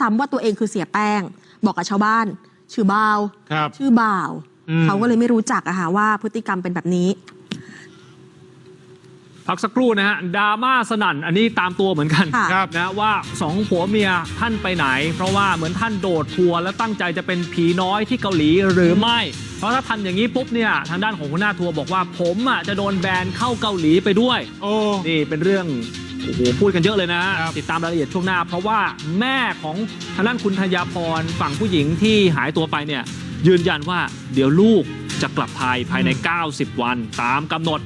ซ้ำว่าตัวเองคือเสียแป้ง บอกกับชาวบ้าน ชื่อบ่าว ครับ ชื่อบ่าว อืม เขาก็เลยไม่รู้จักอะค่ะว่าพฤติกรรมเป็นแบบนี้ พักสักครู่นะฮะดราม่าสนั่นอันนี้ตามตัวเหมือนกันค่ะครับนะว่าสองผัวเมียท่านไปไหน เพราะว่าเหมือนท่านโดดทัวร์แล้วตั้งใจจะเป็นผีน้อยที่เกาหลีหรือไม่ เพราะถ้าทำอย่างนี้ปุ๊บเนี่ยทางด้านของหัวหน้าทัวร์บอกว่าผมอะจะโดนแบนเข้าเกาหลีไปด้วย โอ้ นี่เป็นเรื่อง โอ้โหพูดกันเยอะเลยนะครับติดตามรายละเอียดช่วงหน้า เพราะว่าแม่ของทางด้านคุณธัญญาพรฝั่งผู้หญิงที่หายตัวไปเนี่ยยืนยันว่าเดี๋ยวลูกจะกลับไทยภายใน 90 วันตามกำหนด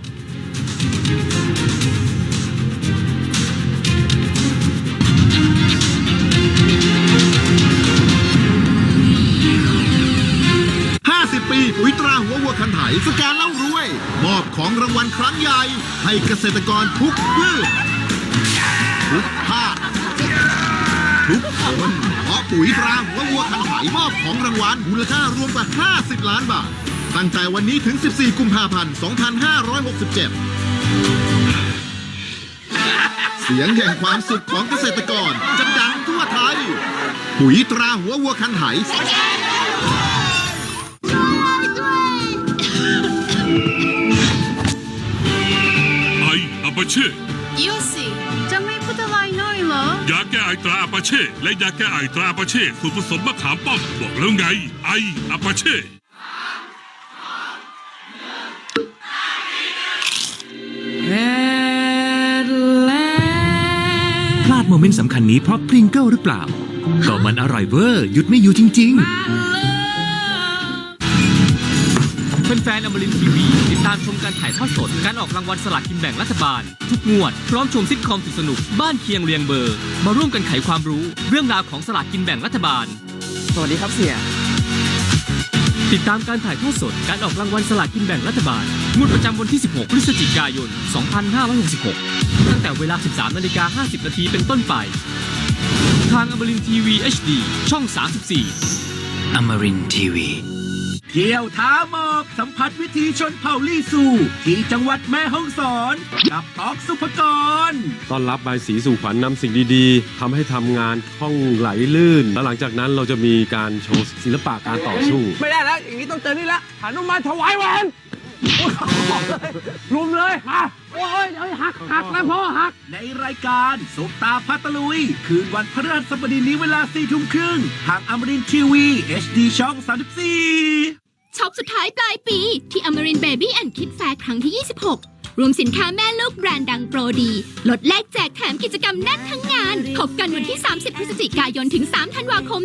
50ปีปุ๋ยตราหัววัวคันไถสแกนเล่ารวย มอบของรางวัลครั้งใหญ่ ให้เกษตรกรทุกพืช เพราะปุ๋ยตราหัววัวคันไถมอบของรางวัลมูลค่ารวมกว่า 50 ล้านบาท ตั้งแต่วันนี้ถึง 14 กุมภาพันธ์ 2567 เสียงแห่งความสุขของเกษตรกรจะดังทั่วไทย ปุ๋ยตราหัววัวคันไถไออาปาเช่ยูสิ ตราอาปาเช่และยาแก้ไอตราอาปาเช่สูตรผสมมะขามป้อมบอกแล้วไง ไออาปาเช่พลาดโมเมนต์สำคัญนี้เพราะพริงเกิลหรือเปล่า ก็มันอร่อยเวอร์ หยุดไม่อยู่จริง ๆ แฟนๆอมรินทีวีติดตามชมการถ่ายทอดสด การออกรางวัลสลากกินแบ่งรัฐบาล ทุกงวด พร้อมชมซิทคอมสุดสนุก บ้านเคียงเรียงเบอร์ มาร่วมกันไขความรู้ เรื่องราวของสลากกินแบ่งรัฐบาล สวัสดีครับเสีย ติดตามการถ่ายทอดสด การออกรางวัลสลากกินแบ่งรัฐบาลงวดประจำวันที่ 16 พฤศจิกายน 2566 ตั้งแต่เวลา 13 นาฬิกา 50 นาทีเป็นต้นไป ทางอมรินทีวี HD ช่อง 34อมรินทีวี เที่ยวท้าหมอกสัมผัสวิถีชนเผ่าลี่ซูที่จังหวัดแม่ฮ่องสอน กับตอกสุภกรต้อนรับใบายสีสู่ขวัญนำสิ่งดีๆทำให้ทำงานคล่องไหลลื่น แล้วหลังจากนั้นเราจะมีการโชว์ศิลปะการต่อสู้ ไม่ได้แล้ว อย่างนี้ต้องเจอนี่ละหานุมานถวายแหวนรวมเลยมาโอ้ยเอ้ยหักหักแล้วพ่อหัก ในรายการสุปตาพัตลุย คืนวันพฤหัสบดีนี้เวลาสี่ทุ่มครึ่งทางอมรินทีวี HD ช่อง 34 ช็อปสุดท้ายปลายปี ที่อมรินเบบี้แอนด์คิดแฟร์ครั้งที่ 26 รวมสินค้าแม่ลูกแบรนด์ดังโปรดี ลดแลกแจกแถมกิจกรรมแน่นทั้งงาน พบกันวันที่ 30 พฤศจิกายนถึง 3 ธันวาคม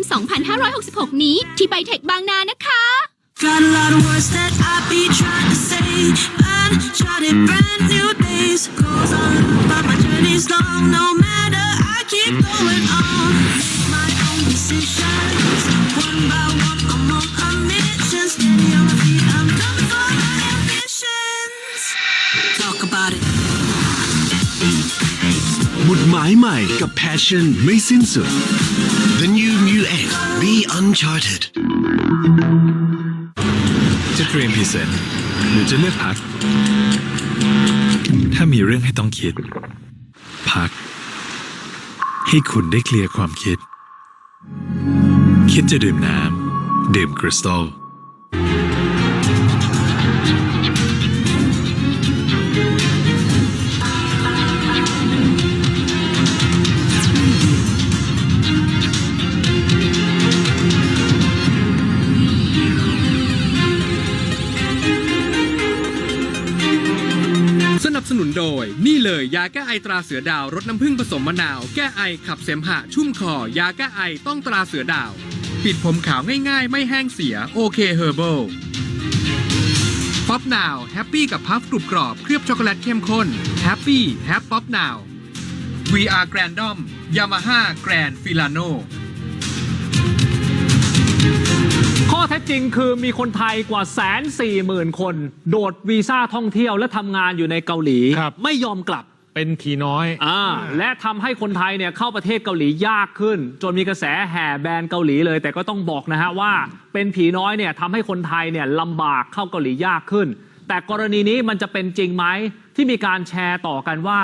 2566 นี้ ที่ไบเทคบางนานะคะ Got a lot of words that I be trying to say. Uncharted brand new days goes on, but my journey's long. No matter, I keep going on. My own decision. หมุดหมายใหม่กับ Passion ไม่สิ้นสุด The New Mu X Be Uncharted จะเตรียมพรีเซนต์หรือจะเลือกพัก ถ้ามีเรื่องให้ต้องคิด พัก ให้คุณได้เคลียร์ความคิด คิดจะดื่มน้ำดื่มคริสตัล นโดย นี่เลยยาแก้ไอตราเสือดาวรสน้ำผึ้งผสมมะนาว แก้ไอขับเสมหะ ชุ่มคอ ยาแก้ไอต้องตราเสือดาว ปิดผมขาวง่ายๆ ไม่แห้งเสียโอเคเฮอร์เบิลป๊อปนาวแฮปปี้กับพัฟกรุบกรอบเคลือบช็อกโกแลตเข้มข้นแฮปปี้แฮปป๊อปนาว VR Grandom Yamaha Grand Filano ข้อเท็จจริงคือมีคนไทยกว่าแสนสี่หมื่นคน โดดวีซ่าท่องเที่ยวและทำงานอยู่ในเกาหลี ครับ ไม่ยอมกลับเป็นผีน้อย อ่าและทำให้คนไทยเนี่ยเข้าประเทศเกาหลียากขึ้น จนมีกระแสแห่แบนเกาหลีเลย แต่ก็ต้องบอกนะฮะว่า เป็นผีน้อยเนี่ยทำให้คนไทยเนี่ยลำบากเข้าเกาหลียากขึ้น แต่กรณีนี้มันจะเป็นจริงไหมที่มีการแชร์ต่อกันว่า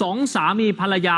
สองสามีภรรยา